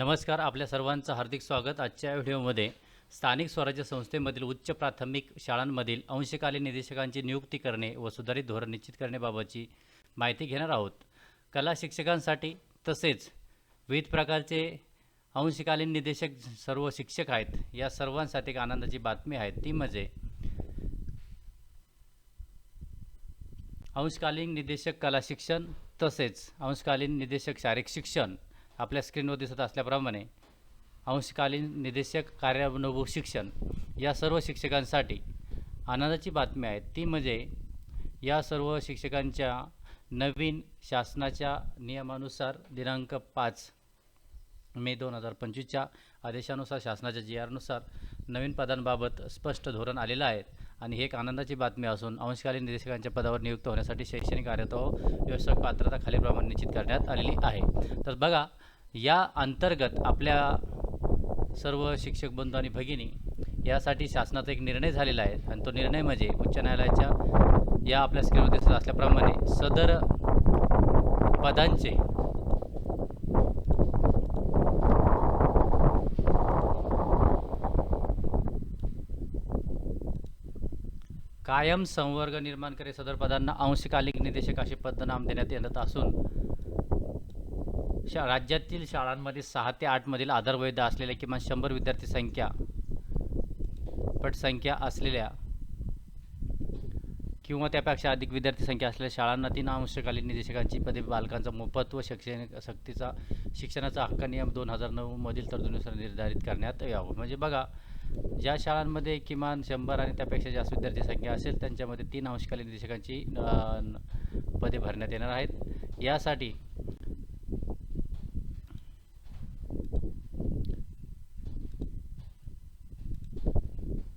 नमस्कार आपल्या सर्वांचं हार्दिक स्वागत. आजच्या व्हिडिओमध्ये स्थानिक स्वराज्य संस्थेमधील उच्च प्राथमिक शाळांमधील अंशकालीन निदेशकांची नियुक्ती करणे व सुधारित धोरण निश्चित करण्याबाबतची माहिती घेणार आहोत. कला शिक्षकांसाठी तसेच विविध प्रकारचे अंशकालीन निदेशक सर्व शिक्षक आहेत या सर्वांसाठी एक आनंदाची बातमी आहे. ती म्हणजे अंशकालीन निदेशक कला शिक्षण तसेच अंशकालीन निदेशक शारीरिक शिक्षण आपल्या स्क्रीनवर दिसत असल्याप्रमाणे अंशकालीन निदेशक कार्यानुभव शिक्षण या सर्व शिक्षकांसाठी आनंदाची बातमी आहे. ती म्हणजे या सर्व शिक्षकांच्या नवीन शासनाच्या नियमानुसार दिनांक पाच मे दोन हजार पंचवीसच्या आदेशानुसार शासनाच्या जी आरनुसार नवीन पदांबाबत स्पष्ट धोरण आलेलं आहे. आणि ही एक आनंदाची बातमी असून अंशकालीन निदेशकांच्या पदावर नियुक्त होण्यासाठी शैक्षणिक कार्यतो व्यवसाय पात्रता खालीलप्रमाणे निश्चित करण्यात आलेली आहे. तर बघा या अंतर्गत आपल्या सर्व शिक्षक बंधू आणि भगिनी यासाठी शासनाचा एक निर्णय झालेला आहे. आणि तो निर्णय म्हणजे उच्च न्यायालयाच्या या आपल्या स्क्रीनवर दिसत असल्याप्रमाणे सदर पदांचे कायम संवर्ग निर्माण करे सदर पदांना अंशकालिक निदेशक असे पदनाम देण्यात येत असून शा राज्यातील शाळांमध्ये सहा ते आठमधील आधारवैध असलेल्या किमान शंभर विद्यार्थी संख्या पटसंख्या असलेल्या किंवा त्यापेक्षा अधिक विद्यार्थी संख्या असलेल्या शाळांना तीन अंशकालीन निदेशकांची पदे बालकांचा मोफत व शैक्षणिक सक्तीचा शिक्षणाचा हक्क नियम दोन हजार नऊमधील तरतुदीनुसार निर्धारित करण्यात यावं. म्हणजे बघा ज्या शाळांमध्ये किमान शंभर आणि त्यापेक्षा जास्त विद्यार्थी संख्या असेल त्यांच्यामध्ये तीन अंशकालीन निदेशकांची पदे भरण्यात येणार आहेत. यासाठी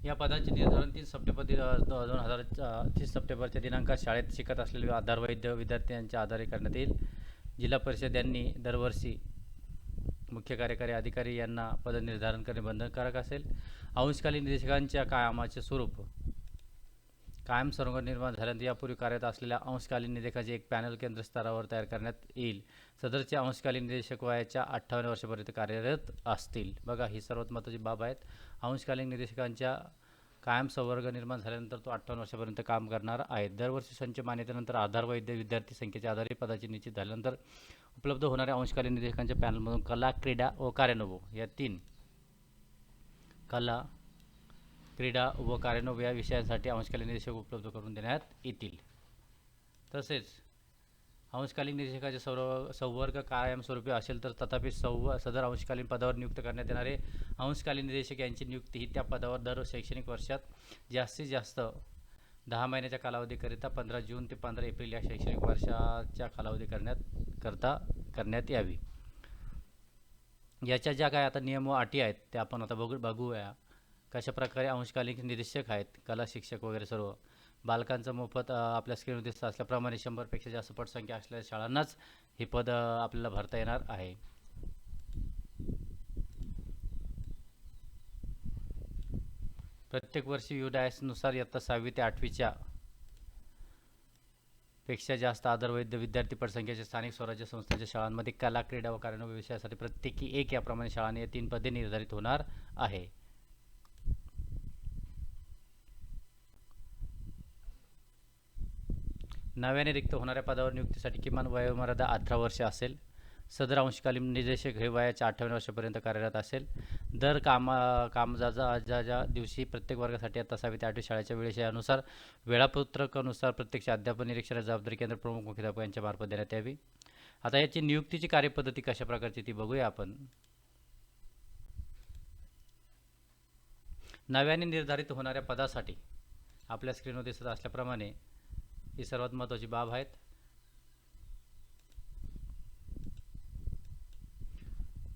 या पदाचे निर्धारण तीन सप्टेंबर दोन हजार तीस सप्टेंबरच्या दिनांकात शाळेत शिकत असलेले आधारवैध विद्यार्थ्यांच्या आधारे करण्यात येईल. जिल्हा परिषद यांनी दरवर्षी मुख्य कार्यकारी अधिकारी यांना पदनिर्धारण करणे बंधनकारक असेल. अंशकालीन निदेशकांच्या कायमाचे स्वरूप. कायम संवर्ग निर्माण झाल्यानंतर यापूर्वी कार्यरत असलेल्या अंशकालीन निदेशकाचे एक पॅनल केंद्र स्तरावर तयार करण्यात येईल. सदरचे अंशकालीन निदेशक वयाच्या अठ्ठावन्न वर्षापर्यंत कार्यरत असतील. बघा ही सर्वात महत्त्वाची बाब आहेत. अंशकालीन निदेशकांच्या कायम संवर्ग निर्माण झाल्यानंतर तो अठ्ठावन्न वर्षापर्यंत काम करणार आहे. दरवर्षी संच मान्यतेनंतर आधार वैद्य विद्यार्थी संख्येच्या आधारे पदाची निश्चित झाल्यानंतर उपलब्ध होणाऱ्या अंशकालीन निदेशकांच्या पॅनलमधून कला क्रीडा व कार्यानुभव या तीन कला क्रीडा व कार्यानुभव या विषयांसाठी अंशकालीन निदेशक उपलब्ध करून देण्यात येतील. तसेच अंशकालीन निरीक्षकाचे सर्व संवर्ग कायमस्वरूपी असेल तर तथापि सव्व सदर अंशकालीन पदावर नियुक्त करण्यात येणारे अंशकालीन निदेशक यांची नियुक्ती ही त्या पदावर दर शैक्षणिक वर्षात जास्तीत जास्त दहा महिन्याच्या कालावधीकरिता पंधरा जून ते पंधरा एप्रिल या शैक्षणिक वर्षाच्या कालावधी करण्यात करता करण्यात यावी. याच्या ज्या काय आता नियम व अटी आहेत त्या आपण आता बघू बघूया. कशाप्रकारे अंशकालीन निरीक्षक आहेत कला शिक्षक वगैरे सर्व. बालकांचं मोफत आपल्या स्क्रीनवर दिसत असल्याप्रमाणे शंभरपेक्षा जास्त पटसंख्या असलेल्या शाळांनाच हे पद आपल्याला भरता येणार आहे. प्रत्येक वर्षी युडायसनुसार इयत्ता सहावी ते आठवीच्या पेक्षा जास्त आधारवैध विद्यार्थी पटसंख्येच्या स्थानिक स्वराज्य संस्थांच्या शाळांमध्ये कला क्रीडा व कार्यानुभव विषयासाठी प्रत्येकी एक याप्रमाणे शाळांनी तीन पदे निर्धारित होणार आहे. नव्याने रिक्त होणाऱ्या पदावर नियुक्तीसाठी किमान वयोमर्यादा अठरा वर्ष असेल. सदर अंशकालीन निदेशक हे वयाच्या अठ्ठावन्न वर्षापर्यंत कार्यरत असेल. दर कामा कामजाचा दिवशी प्रत्येक वर्गासाठी आता त्या आठवी शाळेच्या वेळेनुसार वेळापत्रकानुसार प्रत्यक्ष अध्यापन निरीक्षणाची जबाबदारी केंद्र प्रमुख मुख्याध्यापक यांच्या मार्फत देण्यात यावी. आता याची नियुक्तीची कार्यपद्धती कशा प्रकारची ती बघूया आपण. नव्याने निर्धारित होणाऱ्या पदासाठी आपल्या स्क्रीनवर दिसत असल्याप्रमाणे ही सर्वात महत्त्वाची बाब आहेत.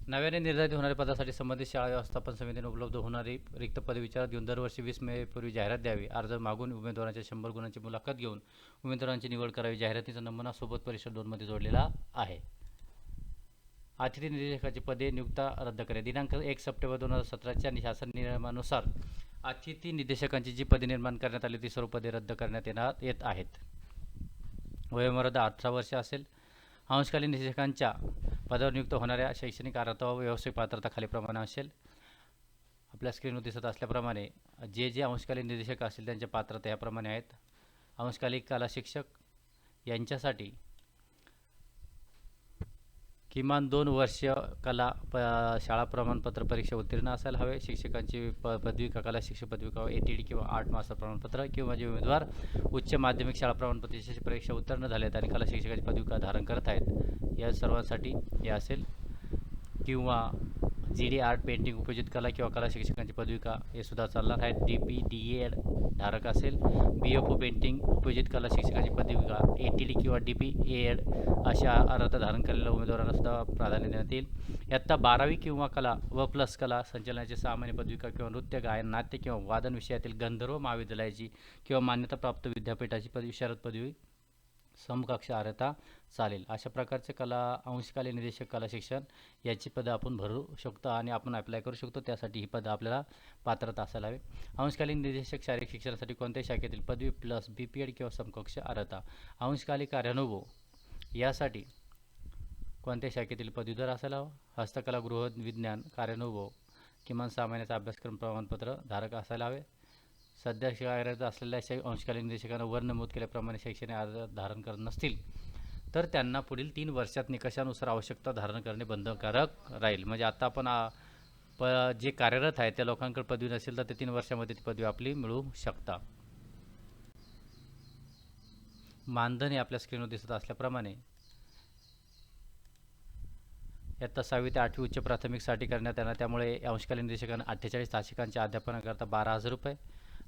नव्याने निर्धारित होणाऱ्या पदासाठी संबंधित शाळा व्यवस्थापन समितीने उपलब्ध होणारी रिक्त पदे विचारात घेऊन दरवर्षी वीस मे पूर्वी जाहिरात द्यावी. अर्ज मागून उमेदवारांच्या शंभर गुणांची मुलाखत घेऊन उमेदवारांची निवड करावी. जाहिरातीचा नमुना सोबत परिषद दोनमध्ये जोडलेला आहे. अतिथी निदेशकाची पदे नियुक्ता रद्द करे दिनांक एक सप्टेंबर दोन हजार सतराच्या शासन नियमानुसार अतिथी निदेशकांची जी पदे निर्माण करण्यात आली ती सर्व पदे रद्द करण्यात येणार येत आहेत. वयोमर्यादा अठरा वर्ष असेल अंशकालीन निदेशकांच्या पदावर नियुक्त होणाऱ्या शैक्षणिक अर्हता व व्यावसायिक पात्रता खालीप्रमाणे असेल. आपल्या स्क्रीनवर दिसत असल्याप्रमाणे जे जे अंशकालीन निदेशक असतील त्यांच्या पात्रता याप्रमाणे आहेत. अंशकालीन कला शिक्षक यांच्यासाठी किमान दोन वर्ष कला प शाळा प्रमाणपत्र परीक्षा उत्तीर्ण असायला हवे. शिक्षकांची प पदविका कला शिक्षक पदविका ए टी डी किंवा आठ मास्टर प्रमाणपत्र किंवा जे उमेदवार उच्च माध्यमिक शाळा प्रमाणपत्राची परीक्षा उत्तीर्ण झाले आहेत आणि कला शिक्षकाची पदविका धारण करत आहेत. या सर्वांसाठी हे असेल. किंवा जी डी आर्ट पेंटिंग उपयोजित कला किंवा कला शिक्षकांची पदविका हे सुद्धा चालणार आहेत डी पी डी एड धारक असेल. बी एफ ओ पेंटिंग उपयोजित कला शिक्षकांची पदविका ए टी डी किंवा डी पी एड अशा अर्हता धारण केलेल्या उमेदवारांना सुद्धा प्राधान्य देण्यात येईल. इयत्ता बारावी किंवा कला व प्लस कला संचलनाची सामान्य पदविका किंवा नृत्य गायन नाट्य किंवा वादन विषयातील गंधर्व महाविद्यालयाची किंवा मान्यताप्राप्त विद्यापीठाची पदवी विशारद पदवी समकक्ष अर्हता चालेल. अशा प्रकारचे कला अंशकालीन निदेशक कला शिक्षण याची पदं आपण भरू शकतो आणि आपण अप्लाय करू शकतो. त्यासाठी ही पदं आपल्याला पात्रता असायला हवी. अंशकालीन निदेशक शारीरिक शिक्षणासाठी कोणत्याही शाखेतील पदवी प्लस बी पी एड किंवा समकक्ष अर्हता अंशकालिक कार्यानुभव यासाठी कोणत्या शाखेतील पदवीधर असायला हवं. हस्तकला गृह विज्ञान कार्यानुभव किमान सामान्याचा अभ्यासक्रम प्रमाणपत्र धारक असायला हवे. सध्या कार्यरत असलेल्या शै अंशकालीन निदेशकांना वर नमूद केल्याप्रमाणे शैक्षणिक अर्ज धारण करत नसतील तर त्यांना पुढील तीन वर्षात निकषानुसार आवश्यकता धारण करणे बंधनकारक राहील. म्हणजे आता आपण प जे कार्यरत आहे त्या लोकांकडे पदवी नसेल तर ते तीन वर्षामध्ये ती पदवी आपली मिळू शकता. मानधन हे आपल्या स्क्रीनवर दिसत असल्याप्रमाणे इयत्ता सहावी ते आठवी उच्च प्राथमिकसाठी करण्यात येणार. त्यामुळे अंशकालीन निदेशकांना अठ्ठेचाळीस तासिकांच्या अध्यापनाकरता बारा हजार रुपये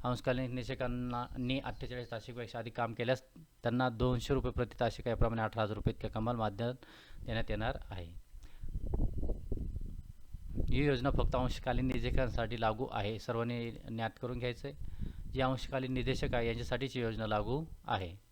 अंशकालीन निषेकांनी अठ्ठेचाळीस तासिकपेक्षा अधिक काम केल्यास त्यांना दोनशे रुपये प्रति तासिक याप्रमाणे अठरा हजार रुपये इतक्या कमाल माध्यम देण्यात येणार आहे. ही योजना फक्त अंशकालीन निदेशकांसाठी लागू आहे. सर्वांनी ज्ञात करून घ्यायचं आहे जे अंशकालीन निदेशक आहे यांच्यासाठीच ही योजना लागू आहे.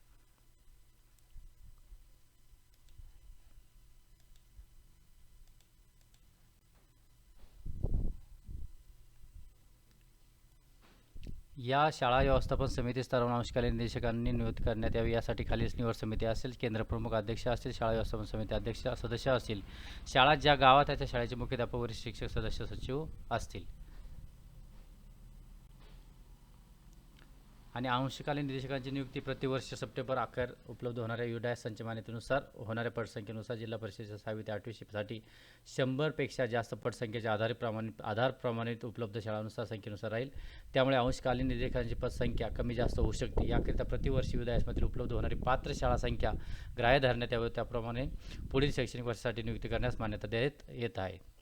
या शाळा व्यवस्थापन समिती स्तरावर अंशकालीन निदेशकांनी नियुक्त करण्यात यावी. यासाठी खालील निवड समिती असेल केंद्र प्रमुख अध्यक्ष असतील शाळा व्यवस्थापन समिती अध्यक्ष सदस्य असतील. शाळा ज्या गावात आहे त्या शाळेचे मुख्याध्यापक वरिष्ठ शिक्षक सदस्य सचिव असतील. आणि अंशकालीन निदेशकांची नियुक्ती प्रतिवर्ष सप्टेंबर अखेर उपलब्ध होणाऱ्या युडाय संच मान्यतेनुसार होणाऱ्या पटसंख्येनुसार जिल्हा परिषदेच्या सहावी ते आठवी शिक्षेसाठी शंभरपेक्षा जास्त पटसंख्येच्या आधारे प्रमाणित आधार प्रमाणित उपलब्ध शाळांनुसार संख्येनुसार राहील. त्यामुळे अंशकालीन निदेशकांची पदसंख्या कमी जास्त होऊ शकते. याकरिता प्रतिवर्षी विद्यालयामध्ये उपलब्ध होणारी पात्र शाळा संख्या ग्राह्य धरण्यात यावी. त्याप्रमाणे पुढील शैक्षणिक वर्षासाठी नियुक्ती करण्यास मान्यता देण्यात येत आहे.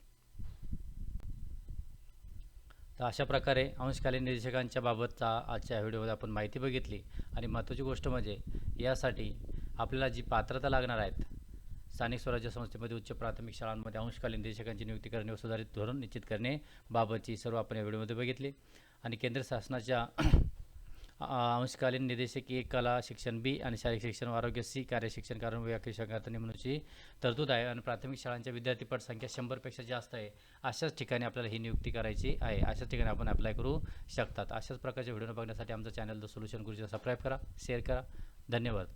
तर अशा प्रकारे अंशकालीन निर्देशकांच्या बाबतचा आजच्या व्हिडिओमध्ये आपण माहिती बघितली. आणि महत्त्वाची गोष्ट म्हणजे यासाठी आपल्याला जी पात्रता लागणार आहेत स्थानिक स्वराज्य संस्थेमध्ये उच्च प्राथमिक शाळांमध्ये अंशकालीन निर्देशकांची नियुक्ती करणे व सुधारित धोरण निश्चित करणे बाबतची सर्व आपण या व्हिडिओमध्ये बघितली. आणि केंद्र शासनाच्या अंशकालीन निदेशक एक कला शिक्षण बी आणि शारीरिक शिक्षण व आरोग्य सी कार्य शिक्षण कारण व्याख्याकरता नेमणूकची तरतूद आहे आणि प्राथमिक शाळांच्या विद्यार्थीपट संख्या शंभरपेक्षा जास्त आहे. अशाच ठिकाणी आपल्याला ही नियुक्ती करायची आहे. अशाच ठिकाणी आपण अप्लाय करू शकतात. अशाच प्रकारचे व्हिडिओ बघण्यासाठी आमचं channel the solution Guruji subscribe करा शेअर करा. धन्यवाद.